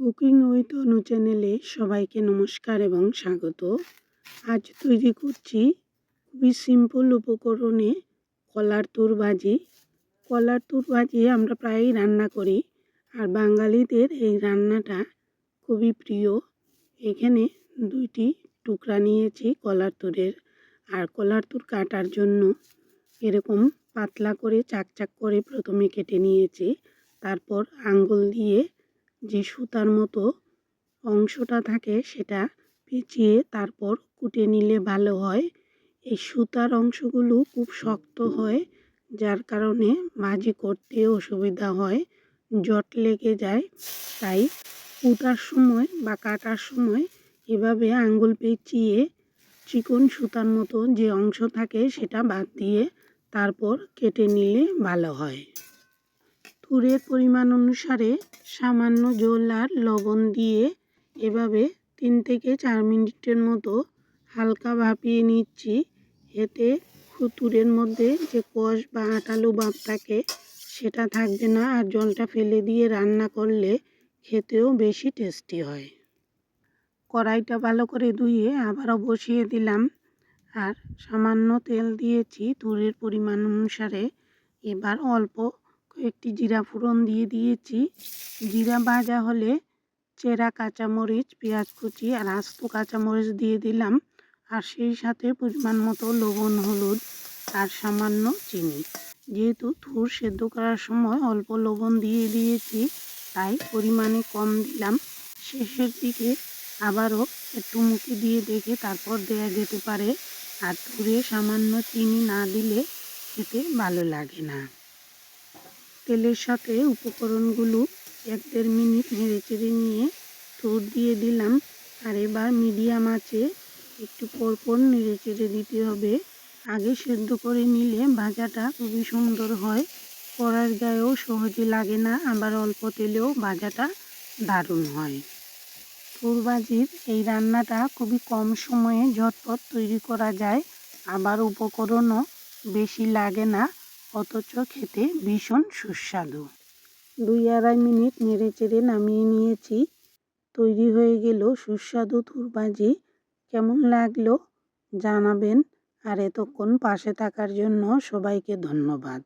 Cooking with অনু চ্যানেলে সবাইকে নমস্কার এবং স্বাগত। আজ তৈরি করছি খুবই সিম্পল উপকরণে কলার তুর ভাজি কলার তুর ভাজি আমরা প্রায়ই রান্না করি আর বাঙালিদের এই রান্নাটা খুবই প্রিয়। এখানে দুইটি টুকরা নিয়েছি কলার তুরের আর কলার তুর কাটার জন্য এরকম পাতলা করে চাক চাক করে প্রথমে কেটে নিয়েছি। তারপর আঙ্গুল দিয়ে যে সুতার মতো অংশটা থাকে সেটা পেঁচিয়ে তারপর কুটে নিলে ভালো হয়। এই সুতার অংশগুলো খুব শক্ত হয়, যার কারণে ভাজি করতে অসুবিধা হয়, জট লেগে যায়। তাই কুটার সময় বা কাটার সময় এভাবে আঙ্গুল পেঁচিয়ে চিকন সুতার মতো যে অংশ থাকে সেটা বাদ দিয়ে তারপর কেটে নিলে ভালো হয়। তুরের পরিমাণ অনুসারে সামান্য জল আর লবণ দিয়ে এভাবে তিন থেকে চার মিনিটের মতো হালকা ভাপিয়ে নিচ্ছি। এতে তুরের মধ্যে যে কষ বা আটালু ভাব থাকে, সেটা থাকবে না আর জলটা ফেলে দিয়ে রান্না করলে খেতেও বেশি টেস্টি হয়। কড়াইটা ভালো করে ধুয়ে আবারও বসিয়ে দিলাম আর সামান্য তেল দিয়েছি তুরের পরিমাণ অনুসারে। এবার অল্প একটি জিরা ফোড়ন দিয়ে দিয়েছি। জিরা ভাজা হলে চেরা, কাঁচামরিচ, পেঁয়াজ কুচি আর আস্ত কাঁচামরিচ দিয়ে দিলাম। আর সেই সাথে পরিমাণ মতো লবণ, হলুদ আর সামান্য চিনি। যেহেতু থুর সেদ্ধ করার সময় অল্প লবণ দিয়ে দিয়েছি, তাই পরিমাণে কম দিলাম। শেষের দিকে আবারও একটু মুখে দিয়ে দেখে তারপর দেয়া যেতে পারে। আর থুরে সামান্য চিনি না দিলে খেতে ভালো লাগে না। তেলের সাথে উপকরণগুলো এক দেড় মিনিট নেড়ে চেড়ে নিয়ে থুর দিয়ে দিলাম। আর এবার মিডিয়াম আছে একটু পরপর নেড়ে চেড়ে দিতে হবে। আগে সেদ্ধ করে নিলে ভাজাটা খুবই সুন্দর হয়। কড়ার গায়েও সহজে লাগে না, আবার অল্প তেলেও ভাজাটা দারুণ হয়। থুর ভাজির এই রান্নাটা খুবই কম সময়ে ঝটপট তৈরি করা যায়। আবার উপকরণও বেশি লাগে না। অথচ খেতে ভীষণ সুস্বাদু। দুই আড়াই মিনিট নেড়ে চেড়ে নামিয়ে নিয়েছি। তৈরি হয়ে গেল সুস্বাদু থুরবাজি কেমন লাগল জানাবেন। আর এতক্ষণ পাশে থাকার জন্য সবাইকে ধন্যবাদ।